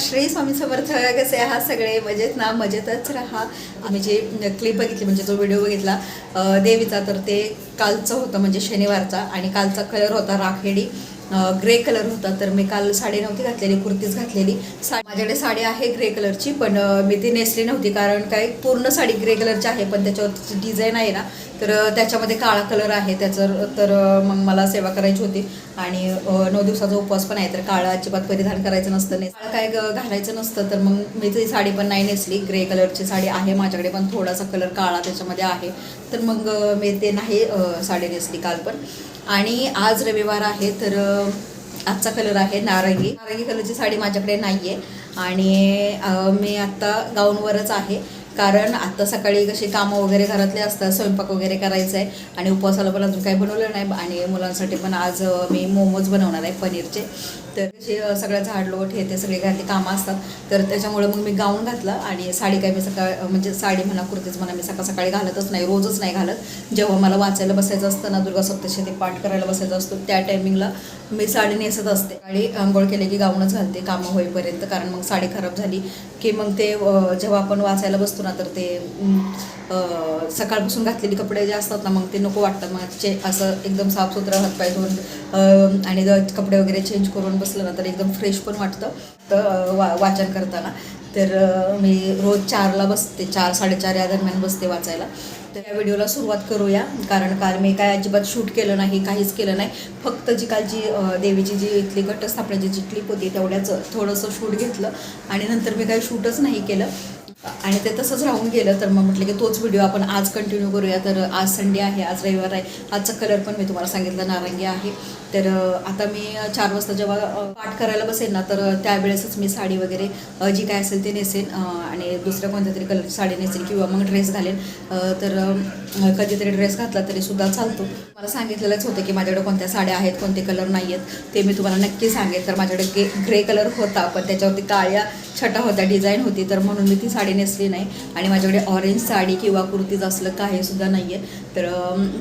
श्री स्वामी समर्थ कसे आहात सगळे. मजेत ना? मजेतच राहा. आम्ही जे क्लिप बघितली म्हणजे जो व्हिडिओ बघितला देवीचा तर ते कालचं होतं म्हणजे शनिवारचा. आणि कालचा कलर होता राखेडी. ग्रे कलर होता. तर मी काल साडी नव्हती घातलेली कुर्तीच घातलेली. सा माझ्याकडे साडी आहे ग्रे कलरची पण मी ती नेसली नव्हती. कारण काय पूर्ण साडी ग्रे कलरची आहे पण त्याच्यावरची डिझाईन आहे ना तर त्याच्यामध्ये काळा कलर आहे. त्याचं तर मग मला सेवा करायची होती. आणि नऊ दिवसाचा उपवास पण आहे. तर काळा अजिबात परिधान करायचं नसतं. नाही काळं काय घालायचं नसतं. तर मग मी ती साडी पण नाही नेसली. ग्रे कलरची साडी आहे माझ्याकडे पण थोडासा कलर काळा त्याच्यामध्ये आहे. तर मग मी ते नाही साडी नेसली काल पण. आणि आज रविवार आहे. तर आजचा कलर आहे नारंगी. नारंगी कलरची साडी माझ्याकडे नाही आहे आणि मी आत्ता गाऊनवरच आहे. कारण आत्ता सकाळी कशी कामं वगैरे घरातले असतात स्वयंपाक वगैरे करायचं आहे आणि उपवासाला पण अजून काही बनवलं नाही आणि मुलांसाठी पण आज मी मोमोज बनवणार आहे पनीरचे. तर कशी सगळं सगळं झाडलोट हे ते सगळे घरातली कामं असतात. तर त्याच्यामुळे मग मी गाऊन घातला आणि साडी काय मी सकाळ म्हणजे साडी म्हणा कुर्तीच म्हणा मी सकाळ सकाळी घालतच नाही रोजच नाही घालत. जेव्हा मला वाचायला बसायचं असतं ना दुर्गा ते पाठ करायला बसायचं असतो त्या टायमिंगला मी साडी नेसत असते. साडी आंघोळ केली की गाऊनच घालते कामं होईपर्यंत कारण मग साडी खराब झाली की मग ते जेव्हा आपण वाचायला बसतो ना तर ते सकाळपासून घातलेले कपडे जे असतात ना मग ते नको वाटतात. मग चे असं एकदम साफसुथरं हातपाय धुवून आणि जर कपडे वगैरे चेंज करून बसलं ना तर एकदम फ्रेश पण वाटतं. तर वा वाचन करताना. तर मी रोज चारला बसते चार साडेचार या दरम्यान बसते वाचायला. तर या व्हिडिओला सुरुवात करूया. कारण काल मी काय अजिबात शूट केलं नाही काहीच केलं नाही. फक्त जी काल जी देवीची जी इथली घटस्थापण्याची जी क्लिप होती तेवढ्याच थोडंसं शूट घेतलं. आणि नंतर मी काही शूटच नाही केलं. आणि ते तसंच राहून गेलं तर मग म्हटलं की तोच व्हिडिओ आपण आज कंटिन्यू करूया. तर आज संडे आहे आज रविवार आहे. आजचा कलर पण मी तुम्हाला सांगितलं नारंगी आहे. तर आता मी चार वाजता जेव्हा पाठ करायला बसेन ना तर त्यावेळेसच मी साडी वगैरे जी काय असेल ते नेसेन आणि दुसऱ्या कोणत्या तरी कलरची साडी नेसेन किंवा मग ड्रेस घालेन. तर कधीतरी ड्रेस घातला तरी सुद्धा चालतो. मला सांगितलेलंच होतं की माझ्याकडे कोणत्या साड्या आहेत कोणते कलर नाही आहेत ते मी तुम्हाला नक्की सांगेन. तर माझ्याकडे गे ग्रे कलर होता पण त्याच्यावरती काळ्या छटा होत्या डिझाईन होती तर म्हणून मी ती साडी नेसली नाही. आणि माझ्याकडे ऑरेंज साडी किंवा कुर्तीज असलं काही सुद्धा नाही आहे तर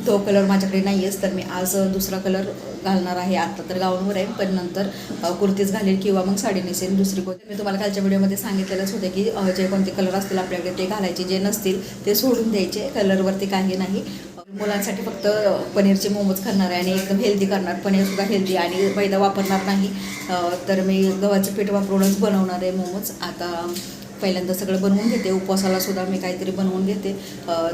तो कलर माझ्याकडे नाही आहेच तर मी आज दुसरा कलर घालणार आहे. आता तर गाऊनवर आहे पण नंतर कुर्तीच कुर्तीज घालेल किंवा मग साडी नेसेल. दुसरी कोणती मी तुम्हाला कालच्या व्हिडिओमध्ये सांगितलेलंच होते की जे कोणते कलर असतील आपल्याकडे ते घालायचे. जे नसतील ते सोडून द्यायचे. कलरवरती काही नाही. मुलांसाठी फक्त पनीरचे मोमोज करणार आहे आणि एकदम हेल्दी करणार. पनीरसुद्धा हेल्दी आणि मैदा वापरणार नाही. तर मी गव्हाचं पीठ वापरूनच बनवणार आहे मोमोज. आता पहिल्यांदा सगळं बनवून घेते. उपवासाला सुद्धा मी काहीतरी बनवून घेते.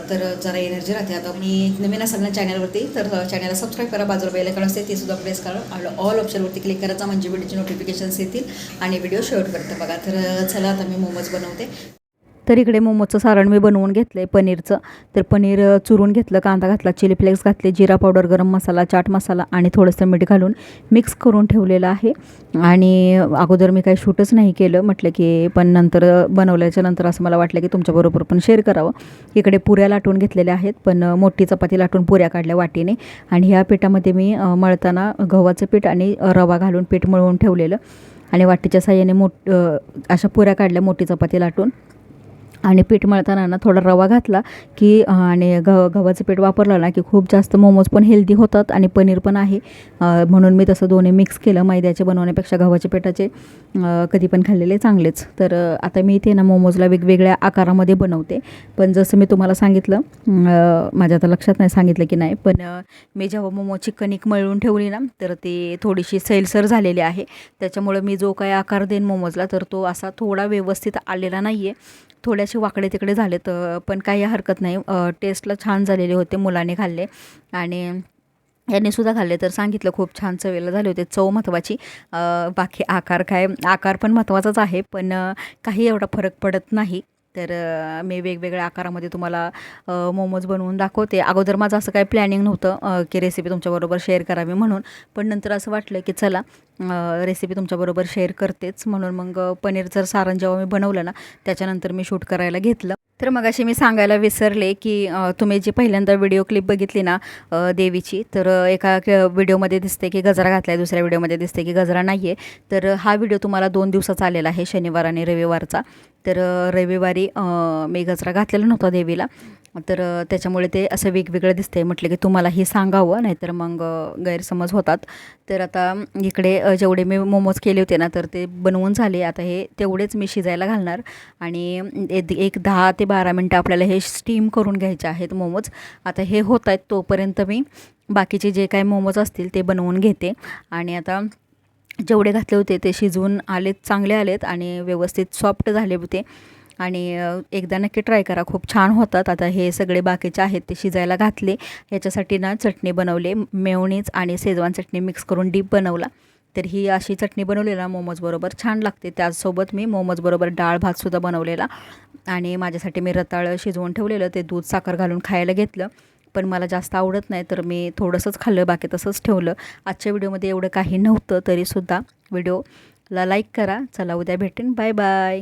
तर जरा एनर्जी राहते. आता मी नवीन असाल ना चॅनलवरती तर चॅनलला सबस्क्राईब करा बाजूला बेल आयकॉन असते ते सुद्धा प्रेस करा ऑल ऑप्शनवरती क्लिक करायचा म्हणजे व्हिडिओचे नोटिफिकेशन्स येतील आणि व्हिडिओ शेअर करते बघा. तर चला आता मी मोमोज बनवते. तर इकडे मोमोचं सारण मी बनवून घेतलं आहे पनीरचं. तर पनीर चुरून घेतलं कांदा घातला चिली फ्लेक्स घातले जिरा पावडर गरम मसाला चाट मसाला आणि थोडंसं मीठ घालून मिक्स करून ठेवलेलं आहे. आणि अगोदर मी काही शूटच नाही केलं. म्हटलं की पण नंतर बनवल्याच्या नंतर असं मला वाटलं की तुमच्याबरोबर पण शेअर करावं. इकडे पुऱ्या लाटून घेतलेल्या आहेत पण मोठी चपाती लाटून पुऱ्या काढल्या वाटीने. आणि ह्या पिठामध्ये मी मळताना गव्हाचं पीठ आणि रवा घालून पीठ मळवून ठेवलेलं. आणि वाटीच्या साह्याने मोठ अशा पुऱ्या काढल्या मोठी चपाती लाटून. आणि पीठ मळताना ना थोडा रवा घातला की आणि ग गव्हाचं पीठ वापरलं ना की खूप जास्त मोमोज पण हेल्दी होतात आणि पनीर पण आहे. म्हणून मी तसं दोन्ही मिक्स केलं. मैद्याचे बनवण्यापेक्षा गव्हाच्या पिठाचे कधी पण खाल्लेले चांगलेच. तर आता मी इथे ना मोमोजला वेगवेगळ्या आकारामध्ये बनवते. पण जसं मी तुम्हाला सांगितलं माझ्या आता लक्षात नाही सांगितलं की नाही पण मी जेव्हा मोमोची कणिक मळून ठेवली ना तर ती थोडीशी सैलसर झालेली आहे. त्याच्यामुळं मी जो काय आकार देईन मोमोजला तर तो असा थोडा व्यवस्थित आलेला नाही आहे थोड्याशा वाकडे तिकडे झाले तर पण काही हरकत नाही. टेस्टला छान झालेले होते मुलाने खाल्ले. आणि यांनी सुद्धा खाल्ले तर सांगितलं खूप छान चवेला झाले होते. चव महत्त्वाची बाकी आकार काय? आकार पण महत्त्वाचाच आहे. पण काही एवढा फरक पडत नाही. तर मी वेगवेगळ्या आकारामध्ये तुम्हाला मोमोज बनवून दाखवते. अगोदर माझं असं काही प्लॅनिंग नव्हतं की रेसिपी तुमच्याबरोबर शेअर करावी म्हणून. पण नंतर असं वाटलं की चला रेसिपी तुमच्याबरोबर शेअर करतेच. म्हणून मग पनीर पनीरचं सारण जेव्हा मी बनवलं ना त्याच्यानंतर मी शूट करायला घेतलं. तर मग अशी मी सांगायला विसरले की तुम्ही जी पहिल्यांदा व्हिडिओ क्लिप बघितली ना देवीची तर एका क- व्हिडिओमध्ये दिसते की गजरा घातला आहे दुसऱ्या व्हिडिओमध्ये दिसते की गजरा नाही आहे तर हा व्हिडिओ तुम्हाला दोन दिवसाचा आलेला आहे शनिवार आणि रविवारचा. तर रविवारी मी गजरा घातलेला नव्हता देवीला. तर त्याच्यामुळे ते असं वेगवेगळं दिसतंय. म्हटलं की तुम्हाला हे सांगावं नाहीतर मग गैरसमज होतात. तर आता इकडे जेवढे मी मोमोज केले होते ना तर ते बनवून झाले. आता हे तेवढेच मी शिजायला घालणार. आणि एक दहा ते बारा मिनटं आपल्याला हे स्टीम करून घ्यायचे आहेत मोमोज. आता हे होत आहेत तोपर्यंत मी बाकीचे जे काही मोमोज असतील ते बनवून घेते. आणि आता जेवढे घातले होते ते शिजवून आलेत चांगले आलेत आणि व्यवस्थित सॉफ्ट झाले होते. आणि एकदा नक्की ट्राय करा. खूप छान होतात. आता हे सगळे बाकीचे आहेत ते शिजायला घातले. ह्याच्यासाठी ना चटणी बनवले. मेवणीच आणि शेजवान चटणी मिक्स करून डीप बनवला. तर ही अशी चटणी बनवली ना मोमोजबरोबर छान लागते. त्याचसोबत मी मोमोजबरोबर डाळ भातसुद्धा बनवलेला. आणि माझ्यासाठी मी रताळं शिजवून ठेवलेलं. ते दूध साखर घालून खायला घेतलं. पण मला जास्त आवडत नाही. तर मी थोडंसंच खाल्लं. बाकी तसंच ठेवलं. आजच्या व्हिडिओमध्ये एवढं काही नव्हतं. तरीसुद्धा व्हिडिओला लाईक करा. चला उद्या भेटेन. Bye bye.